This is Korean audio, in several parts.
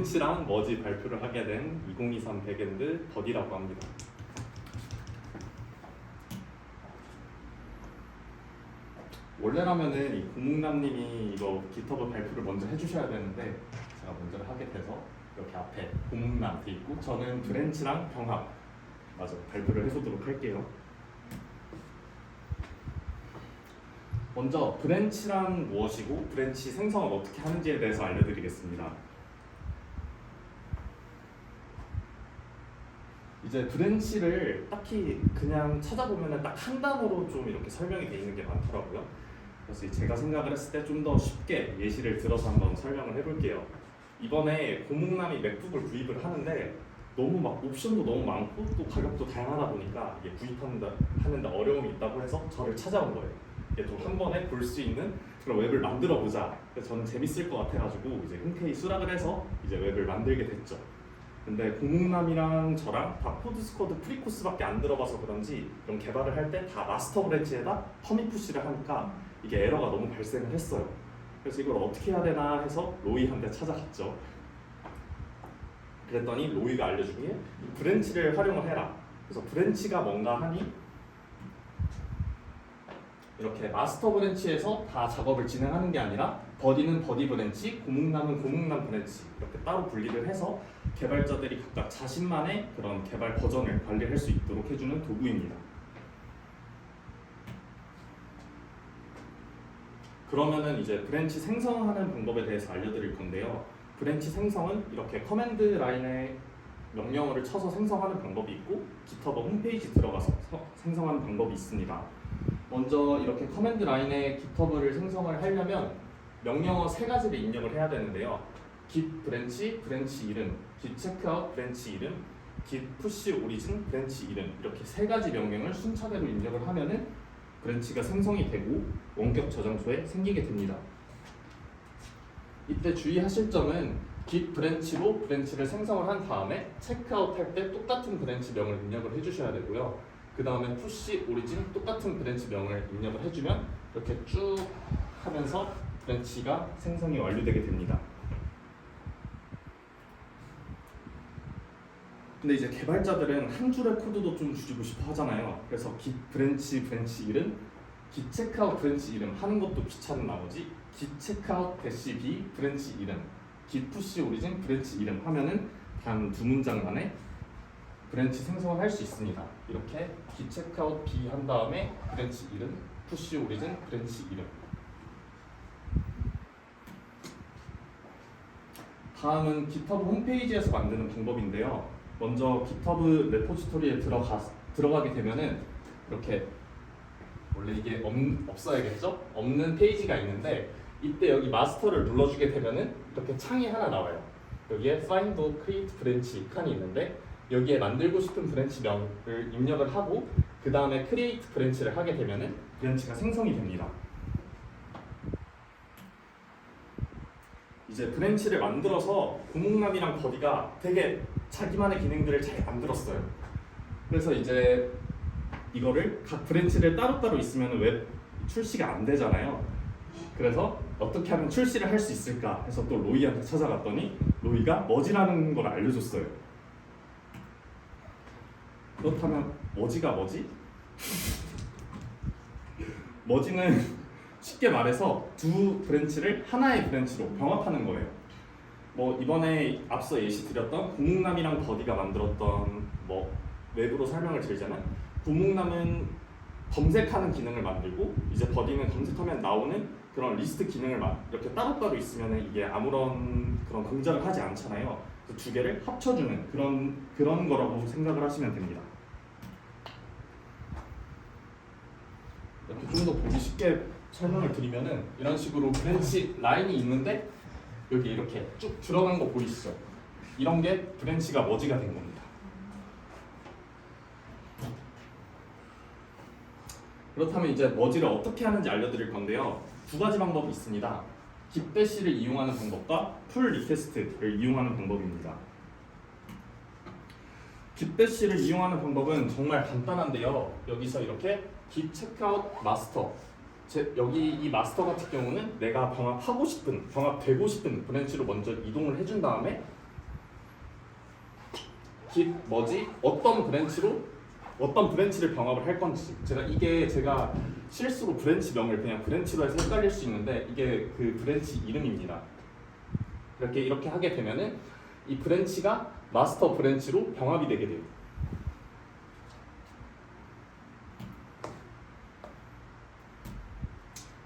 브랜치랑 머지 발표를 하게 된 2023 백엔드 버디라고 합니다. 원래라면은 이 고문남님이 이거 기터브 발표를 먼저 해주셔야 되는데 제가 먼저 하게 돼서 이렇게 앞에 고문남 돼 있고 저는 브랜치랑 병합 맞아 발표를 해보도록 할게요. 먼저 브랜치란 무엇이고 브랜치 생성을 어떻게 하는지에 대해서 알려드리겠습니다. 이제 브랜치를 딱히 그냥 찾아보면 딱 한 단어로 좀 이렇게 설명이 돼 있는 게 많더라고요. 그래서 제가 생각을 했을 때 좀 더 쉽게 예시를 들어서 한번 설명을 해볼게요. 이번에 고목남이 맥북을 구입을 하는데 너무 막 옵션도 너무 많고 또 가격도 다양하다 보니까 이게 구입하는데 하는데 어려움이 있다고 해서 저를 찾아온 거예요. 이게 좀 한 번에 볼 수 있는 그런 웹을 만들어 보자. 저는 재밌을 것 같아가지고 이제 흔쾌히 수락을 해서 이제 웹을 만들게 됐죠. 근데 공묵남이랑 저랑 다 코드 스쿼드 프리코스밖에 안 들어봐서 그런지 이런 개발을 할 때 다 마스터 브랜치에다 커밋 푸시를 하니까 이게 에러가 너무 발생을 했어요. 그래서 이걸 어떻게 해야 되나 해서 로이한테 찾아갔죠. 그랬더니 로이가 알려주기에 이 브랜치를 활용을 해라. 그래서 브랜치가 뭔가 하니 이렇게 마스터 브랜치에서 다 작업을 진행하는 게 아니라 버디는 버디 브랜치, 고묵남은 고묵남 브랜치 이렇게 따로 분리를 해서 개발자들이 각각 자신만의 그런 개발 버전을 관리할 수 있도록 해주는 도구입니다. 그러면은 이제 브랜치 생성하는 방법에 대해서 알려드릴 건데요. 브랜치 생성은 이렇게 커맨드 라인에 명령어를 쳐서 생성하는 방법이 있고 GitHub 홈페이지 들어가서 서- 생성하는 방법이 있습니다. 먼저 이렇게 커맨드 라인에 GitHub를 생성을 하려면 명령어 세 가지를 입력을 해야 되는데요. Git 브랜치, 브랜치 이름, git checkout 브랜치 이름, git push origin 브랜치 이름 이렇게 세 가지 명령을 순차대로 입력을 하면은 브랜치가 생성이 되고 원격 저장소에 생기게 됩니다. 이때 주의하실 점은 git 브랜치로 브랜치를 생성을 한 다음에 체크아웃 할 때 똑같은 브랜치 명을 입력을 해주셔야 되고요. 그 다음에 푸시 오리진 똑같은 브랜치 명을 입력을 해주면 이렇게 쭉 하면서 브랜치가 생성이 완료되게 됩니다. 근데 이제 개발자들은 한 줄의 코드도 좀 줄이고 싶어 하잖아요. 그래서 git 브랜치 브랜치 이름, git checkout 브랜치 이름 하는 것도 귀찮은 나머지 git checkout 대시 b 브랜치 이름, git push origin 브랜치 이름 하면은 단 두 문장 만에 브랜치 생성을 할 수 있습니다. 이렇게 git checkout b 한 다음에 브랜치 이름, push origin 브랜치 이름. 다음은 GitHub 홈페이지에서 만드는 방법인데요. 먼저 GitHub 레포지토리에 들어가 들어가게 되면은 이렇게 원래 이게 없, 없어야겠죠? 없는 페이지가 있는데 이때 여기 마스터를 눌러주게 되면은 이렇게 창이 하나 나와요. 여기에 find create branch 칸이 있는데 여기에 만들고 싶은 브랜치 명을 입력을 하고 그 다음에 create 브랜치를 하게 되면은 브랜치가 생성이 됩니다. 이제 브랜치를 만들어서 고목남이랑 버디가 되게 자기만의 기능들을 잘 만들었어요. 그래서 이제 이거를 각 브랜치를 따로따로 있으면 웹 출시가 안 되잖아요. 그래서 어떻게 하면 출시를 할 수 있을까 해서 또 로이한테 찾아갔더니 로이가 머지라는 걸 알려줬어요. 그렇다면 머지가 뭐지? 머지는 쉽게 말해서 두 브랜치를 하나의 브랜치로 병합하는 거예요. 뭐 이번에 앞서 예시 드렸던 고목남이랑 버디가 만들었던 뭐 외부로 설명을 드리자면 고목남은 검색하는 기능을 만들고 이제 버디는 검색하면 나오는 그런 리스트 기능을 막 이렇게 따로따로 있으면 이게 아무런 그런 공작을 하지 않잖아요. 그래서 두 개를 합쳐주는 그런 그런 거라고 생각을 하시면 됩니다. 이렇게 좀 더 보기 쉽게 설명을 드리면은 이런 식으로 브랜치 라인이 있는데 여기 이렇게 쭉 들어간 거 보이시죠? 이런 게 브랜치가 머지가 된 겁니다. 그렇다면 이제 머지를 어떻게 하는지 알려드릴 건데요. 두 가지 방법이 있습니다. 깃대시를 이용하는 방법과 풀 리퀘스트를 이용하는 방법입니다. 깃대시를 이용하는 방법은 정말 간단한데요. 여기서 이렇게 git checkout master 제, 여기 이 마스터 같은 경우는 내가 병합하고 싶은 병합되고 싶은 브랜치로 먼저 이동을 해준 다음에 깃 뭐지 어떤 브랜치로 어떤 브랜치를 병합을 할 건지 제가 이게 제가 실수로 브랜치 명을 그냥 브랜치로 해서 헷갈릴 수 있는데 이게 그 브랜치 이름입니다. 이렇게 이렇게 하게 되면은 이 브랜치가 마스터 브랜치로 병합이 되게 돼요.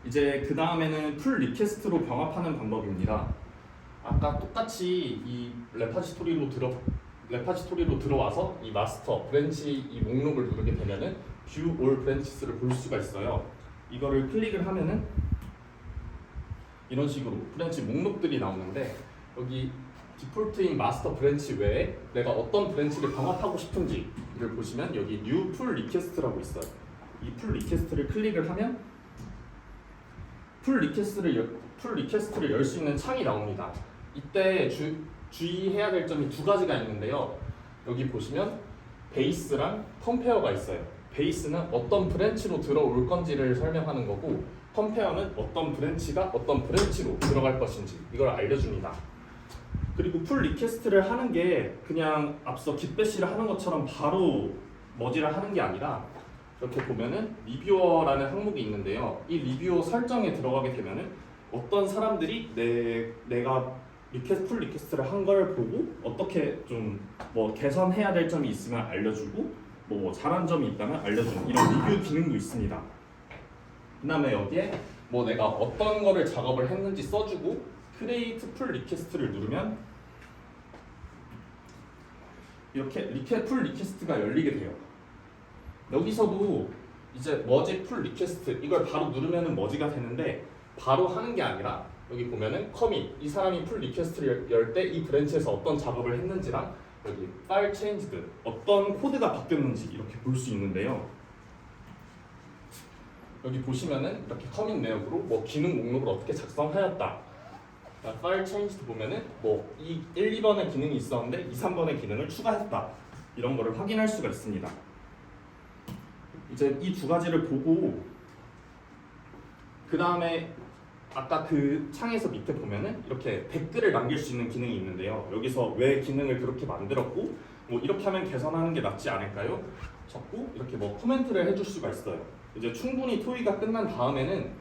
이제 그 다음에는 풀 리퀘스트로 병합하는 방법입니다. 아까 똑같이 이 레파지토리로 들어 레파지토리로 들어와서 이 마스터 브랜치 이 목록을 누르게 되면은 뷰올 브랜치스를 볼 수가 있어요. 이거를 클릭을 하면은 이런 식으로 브랜치 목록들이 나오는데 여기 디폴트인 마스터 브랜치 외에 내가 어떤 브랜치를 병합하고 싶은지를 보시면 여기 뉴풀 리퀘스트라고 있어요. 이 풀 리퀘스트를 클릭을 하면 풀 리퀘스트를 열, 풀 리퀘스트를 열 수 있는 창이 나옵니다. 이때 주, 주의해야 될 점이 두 가지가 있는데요. 여기 보시면 베이스랑 컴페어가 있어요. 베이스는 어떤 브랜치로 들어올 건지를 설명하는 거고 컴페어는 어떤 브랜치가 어떤 브랜치로 들어갈 것인지 이걸 알려줍니다. 그리고 풀 리퀘스트를 하는 게 그냥 앞서 깃배시를 하는 것처럼 바로 머지를 하는 게 아니라 이렇게 보면은 리뷰어라는 항목이 있는데요. 이 리뷰어 설정에 들어가게 되면은 어떤 사람들이 내 내가 리퀘스트 풀 리퀘스트를 한 걸 보고 어떻게 좀 뭐 개선해야 될 점이 있으면 알려주고 뭐 잘한 점이 있다면 알려주는 이런 리뷰 기능도 있습니다. 그다음에 여기에 뭐 내가 어떤 거를 작업을 했는지 써주고 크레이트 풀 리퀘스트를 누르면 이렇게 리퀘 풀 리퀘스트가 열리게 돼요. 여기서도 이제 머지 풀 리퀘스트 이걸 바로 누르면은 머지가 되는데 바로 하는 게 아니라 여기 보면은 커밋 이 사람이 풀 리퀘스트를 열 때 이 브랜치에서 어떤 작업을 했는지랑 여기 파일 체인지드 어떤 코드가 바뀌었는지 이렇게 볼 수 있는데요. 여기 보시면은 이렇게 커밋 내역으로 뭐 기능 목록을 어떻게 작성하였다. 파일 체인지드 보면은 뭐이 1, 2번의 기능이 있었는데 2, 3번의 기능을 추가했다. 이런 거를 확인할 수가 있습니다. 이제 이 두 가지를 보고 그 다음에 아까 그 창에서 밑에 보면은 이렇게 댓글을 남길 수 있는 기능이 있는데요. 여기서 왜 기능을 그렇게 만들었고 뭐 이렇게 하면 개선하는 게 낫지 않을까요? 적고 이렇게 뭐 코멘트를 해줄 수가 있어요. 이제 충분히 토의가 끝난 다음에는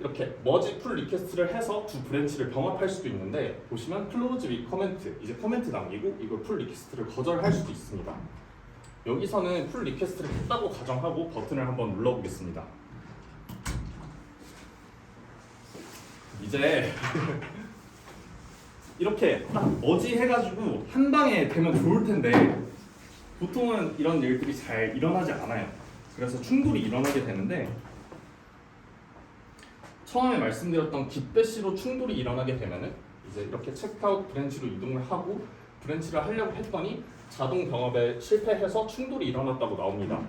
이렇게 머지 풀 리퀘스트를 해서 두 브랜치를 병합할 수도 있는데 보시면 클로즈 위 코멘트 이제 코멘트 남기고 이걸 풀 리퀘스트를 거절할 수도 있습니다. 여기서는 풀 리퀘스트를 했다고 가정하고 버튼을 한번 눌러보겠습니다. 이제 이렇게 딱 머지 해가지고 한 방에 되면 좋을 텐데 보통은 이런 일들이 잘 일어나지 않아요. 그래서 충돌이 일어나게 되는데 처음에 말씀드렸던 깃배시로 충돌이 일어나게 되면은 이제 이렇게 체크아웃 브랜치로 이동을 하고 브랜치를 하려고 했더니 자동 병합에 실패해서 충돌이 일어났다고 나옵니다.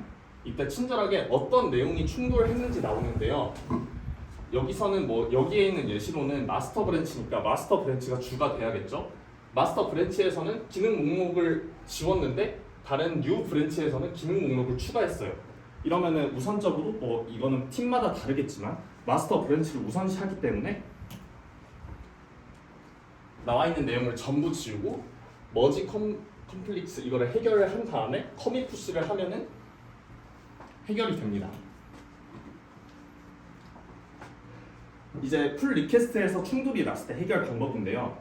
이때 친절하게 어떤 내용이 충돌했는지 나오는데요. 여기서는 뭐 여기에 있는 예시로는 마스터 브랜치니까 마스터 브랜치가 주가 돼야겠죠. 마스터 브랜치에서는 기능 목록을 지웠는데 다른 뉴 브랜치에서는 기능 목록을 추가했어요. 이러면은 우선적으로 뭐 이거는 팀마다 다르겠지만 마스터 브랜치를 우선시하기 때문에 나와 있는 내용을 전부 지우고 머지 컴 컴플릭스 이거를 해결을 한 다음에 커밋 푸시를 하면은 해결이 됩니다. 이제 풀 리퀘스트에서 충돌이 났을 때 해결 방법인데요.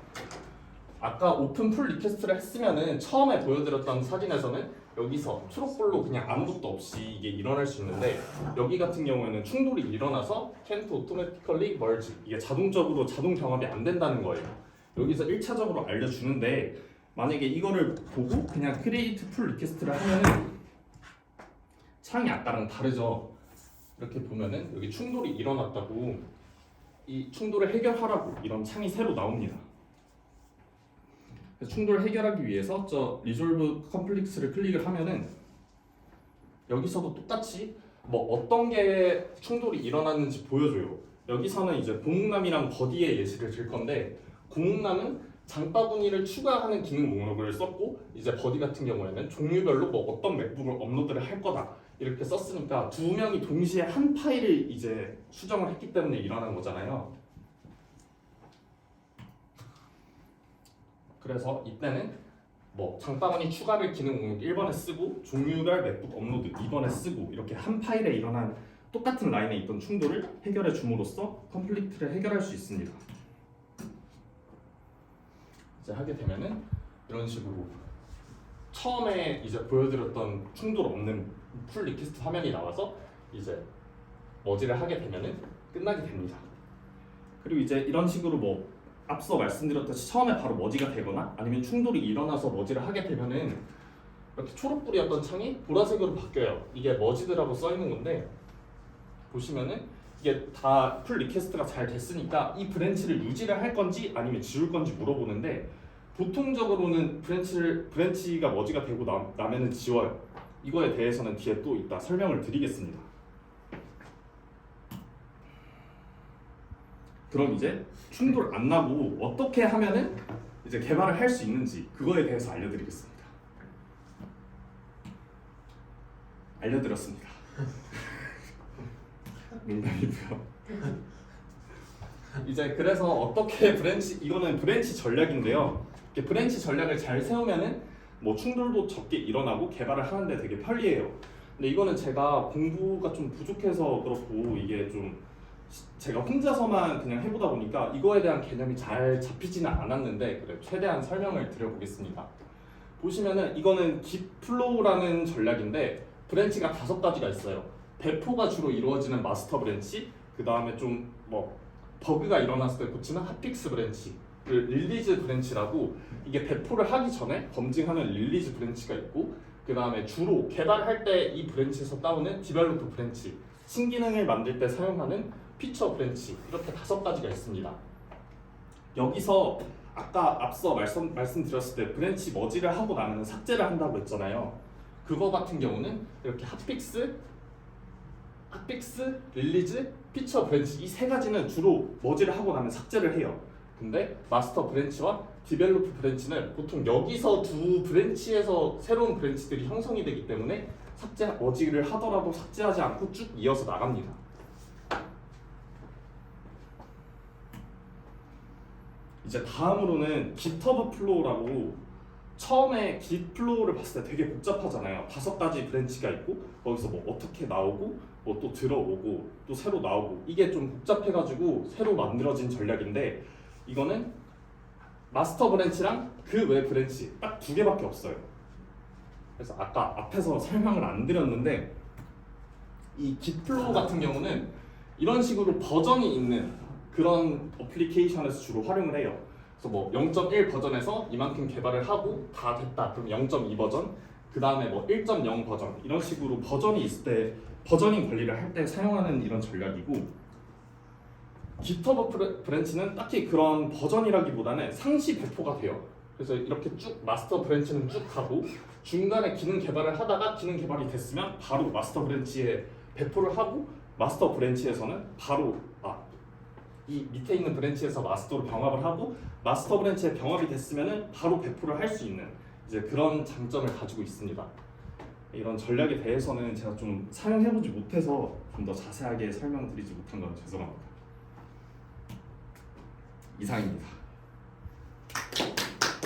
아까 오픈 풀 리퀘스트를 했으면은 처음에 보여드렸던 사진에서는 여기서 초록불로 그냥 아무것도 없이 이게 일어날 수 있는데 여기 같은 경우에는 충돌이 일어나서 can't automatically merge 이게 자동적으로 자동 병합이 안 된다는 거예요. 여기서 1차적으로 알려주는데 만약에 이거를 보고 그냥 create 풀 리퀘스트를 하면은 창이 아까랑 다르죠. 이렇게 보면은 여기 충돌이 일어났다고 이 충돌을 해결하라고 이런 창이 새로 나옵니다. 충돌을 해결하기 위해서 저 리졸브 컴플렉스를 클릭을 하면은 여기서도 똑같이 뭐 어떤 게 충돌이 일어났는지 보여줘요. 여기서는 이제 공문남이랑 버디의 예시를 들 건데 공문남은 장바구니를 추가하는 기능 목록을 썼고 이제 버디 같은 경우에는 종류별로 뭐 어떤 맥북을 업로드를 할 거다 이렇게 썼으니까 두 명이 동시에 한 파일을 이제 수정을 했기 때문에 일어난 거잖아요. 그래서 이때는 뭐 장바구니 추가를 기능 목록 1번에 쓰고 종류별 맥북 업로드 2번에 쓰고 이렇게 한 파일에 일어난 똑같은 라인에 있던 충돌을 해결해 줌으로써 컴플리트를 해결할 수 있습니다. 이제 하게 되면은 이런 식으로 처음에 이제 보여드렸던 충돌 없는 풀 리퀘스트 화면이 나와서 이제 머지를 하게 되면은 끝나게 됩니다. 그리고 이제 이런 식으로 뭐 앞서 말씀드렸듯이 처음에 바로 머지가 되거나 아니면 충돌이 일어나서 머지를 하게 되면은 이렇게 초록불이었던 창이 보라색으로 바뀌어요. 이게 머지드라고 써 있는 건데 보시면은 이게 다 풀 리퀘스트가 잘 됐으니까 이 브랜치를 유지를 할 건지 아니면 지울 건지 물어보는데 보통적으로는 브랜치를 브랜치가 머지가 되고 나, 나면은 지워요. 이거에 대해서는 뒤에 또 이따 설명을 드리겠습니다. 그럼 이제 충돌 안 나고 어떻게 하면은 이제 개발을 할 수 있는지 그거에 대해서 알려드리겠습니다. 알려드렸습니다. 농담이고요. 이제 그래서 어떻게 브랜치 이거는 브랜치 전략인데요. 이렇게 브랜치 전략을 잘 세우면은 뭐 충돌도 적게 일어나고 개발을 하는데 되게 편리해요. 근데 이거는 제가 공부가 좀 부족해서 그렇고 이게 좀 시- 제가 혼자서만 그냥 해보다 보니까 이거에 대한 개념이 잘 잡히지는 않았는데 그래 최대한 설명을 드려보겠습니다. 보시면은 이거는 깃플로우라는 전략인데 브랜치가 다섯 가지가 있어요. 배포가 주로 이루어지는 마스터 브랜치, 그 다음에 좀 뭐 버그가 일어났을 때 고치는 핫픽스 브랜치, 그 릴리즈 브랜치라고 이게 배포를 하기 전에 검증하는 릴리즈 브랜치가 있고 그 다음에 주로 개발할 때 이 브랜치에서 따오는 디벨로프 브랜치, 신기능을 만들 때 사용하는 피처 브랜치 이렇게 다섯 가지가 있습니다. 여기서 아까 앞서 말씀 말씀드렸을 때 브랜치 머지를 하고 나면 삭제를 한다고 했잖아요. 그거 같은 경우는 이렇게 핫픽스, 핫픽스, 릴리즈, 피처 브랜치 이 세 가지는 주로 머지를 하고 나면 삭제를 해요. 근데 마스터 브랜치와 디벨로프 브랜치는 보통 여기서 두 브랜치에서 새로운 브랜치들이 형성이 되기 때문에 삭제 머지를 하더라도 삭제하지 않고 쭉 이어서 나갑니다. 이제 다음으로는 깃허브 플로우라고 처음에 깃 플로우를 봤을 때 되게 복잡하잖아요. 다섯 가지 브랜치가 있고 거기서 뭐 어떻게 나오고 뭐 또 들어오고 또 새로 나오고 이게 좀 복잡해가지고 새로 만들어진 전략인데 이거는 마스터 브랜치랑 그 외 브랜치 딱 두 개밖에 없어요. 그래서 아까 앞에서 설명을 안 드렸는데 이 깃플로우 같은 경우는 이런 식으로 버전이 있는 그런 어플리케이션에서 주로 활용을 해요. 그래서 뭐 0.1 버전에서 이만큼 개발을 하고 다 됐다. 그럼 0.2 버전, 그 다음에 뭐 1.0 버전 이런 식으로 버전이 있을 때 버저닝 관리를 할 때 사용하는 이런 전략이고 깃허브 브랜치는 딱히 그런 버전이라기보다는 상시 배포가 돼요. 그래서 이렇게 쭉 마스터 브랜치는 쭉 가고 중간에 기능 개발을 하다가 기능 개발이 됐으면 바로 마스터 브랜치에 배포를 하고 마스터 브랜치에서는 바로 아, 이 밑에 있는 브랜치에서 마스터로 병합을 하고 마스터 브랜치에 병합이 됐으면은 바로 배포를 할 수 있는 이제 그런 장점을 가지고 있습니다. 이런 전략에 대해서는 제가 좀 사용해보지 못해서 좀 더 자세하게 설명드리지 못한 건 죄송합니다. 이상입니다.